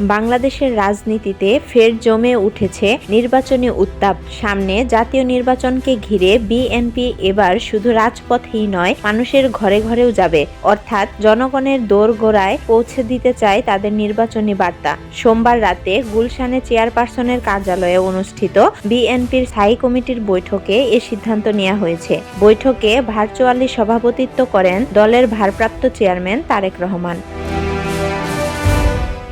বাংলাদেশের রাজনীতিতে ফের জমে উঠেছে নির্বাচনী উত্তাপ। সামনে জাতীয় নির্বাচনকে ঘিরে বিএনপি এবার শুধু রাজপথেই নয়, মানুষের ঘরে ঘরেও যাবে। অর্থাৎ জনগণের দোরগোড়ায় পৌঁছে দিতে চায় তাদের নির্বাচনী বার্তা। সোমবার রাতে গুলশানে চেয়ারপারসনের কার্যালয়ে অনুষ্ঠিত বিএনপির স্থায়ী কমিটির বৈঠকে এ সিদ্ধান্ত নেওয়া হয়েছে। বৈঠকে ভার্চুয়ালি সভাপতিত্ব করেন দলের ভারপ্রাপ্ত চেয়ারম্যান তারেক রহমান।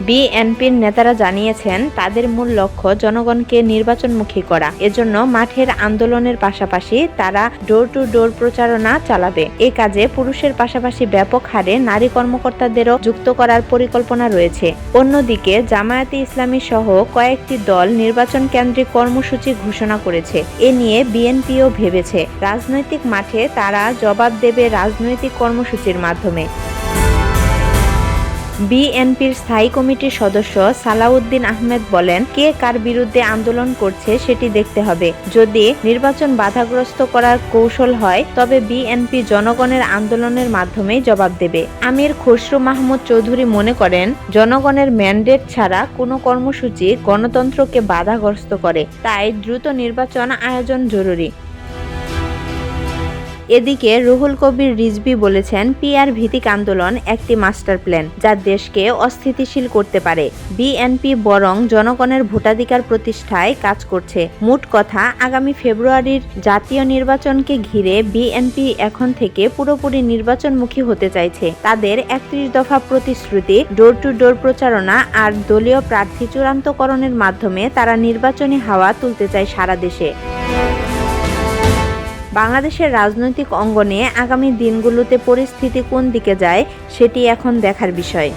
বিএনপির নেতারা জানিয়েছেন, তাদের মূল লক্ষ্য জনগণকে নির্বাচনমুখী করা। এজন্য মাঠের আন্দোলনের পাশাপাশি তারা ডোর টু ডোর প্রচারণা চালাবে। এ কাজে পুরুষের পাশাপাশি ব্যাপক হারে নারী কর্মকর্তাদেরও যুক্ত করার পরিকল্পনা রয়েছে। অন্যদিকে, জামায়াতে ইসলামী সহ কয়েকটি দল নির্বাচন কেন্দ্রিক কর্মসূচি ঘোষণা করেছে। এ নিয়ে বিএনপিও ভেবেছে। রাজনৈতিক মাঠে তারা জবাব দেবে রাজনৈতিক কর্মসূচির মাধ্যমে। বিএনপির স্থায়ী কমিটির সদস্য সালাউদ্দিন আহমেদ বলেন, কে কার বিরুদ্ধে আন্দোলন করছে সেটি দেখতে হবে। যদি নির্বাচন বাধাগ্রস্ত করার কৌশল হয়, তবে বিএনপি জনগণের আন্দোলনের মাধ্যমেই জবাব দেবে। আমির খসরু মাহমুদ চৌধুরী মনে করেন, জনগণের ম্যান্ডেট ছাড়া কোনো কর্মসূচি গণতন্ত্রকে বাধাগ্রস্ত করে, তাই দ্রুত নির্বাচন আয়োজন জরুরি। এদিকে রুহুল কবির রিজভি বলেছেন, পিআর ভিত্তিক আন্দোলন একটি মাস্টার প্ল্যান যা দেশকে অস্থিতিশীল করতে পারে। বিএনপি বরং জনগণের ভোটাধিকার প্রতিষ্ঠায় কাজ করছে। মোট কথা, আগামী ফেব্রুয়ারির জাতীয় নির্বাচনকে ঘিরে বিএনপি এখন থেকে পুরোপুরি নির্বাচনমুখী হতে চাইছে। তাদের একত্রিশ দফা প্রতিশ্রুতি ডোর টু ডোর প্রচারণা আর দলীয় প্রার্থী চূড়ান্তকরণের মাধ্যমে তারা নির্বাচনী হাওয়া তুলতে চায় সারা দেশে। বাংলাদেশের রাজনৈতিক অঙ্গনে আগামী দিনগুলোতে পরিস্থিতি কোন দিকে যায় সেটি এখন দেখার বিষয়।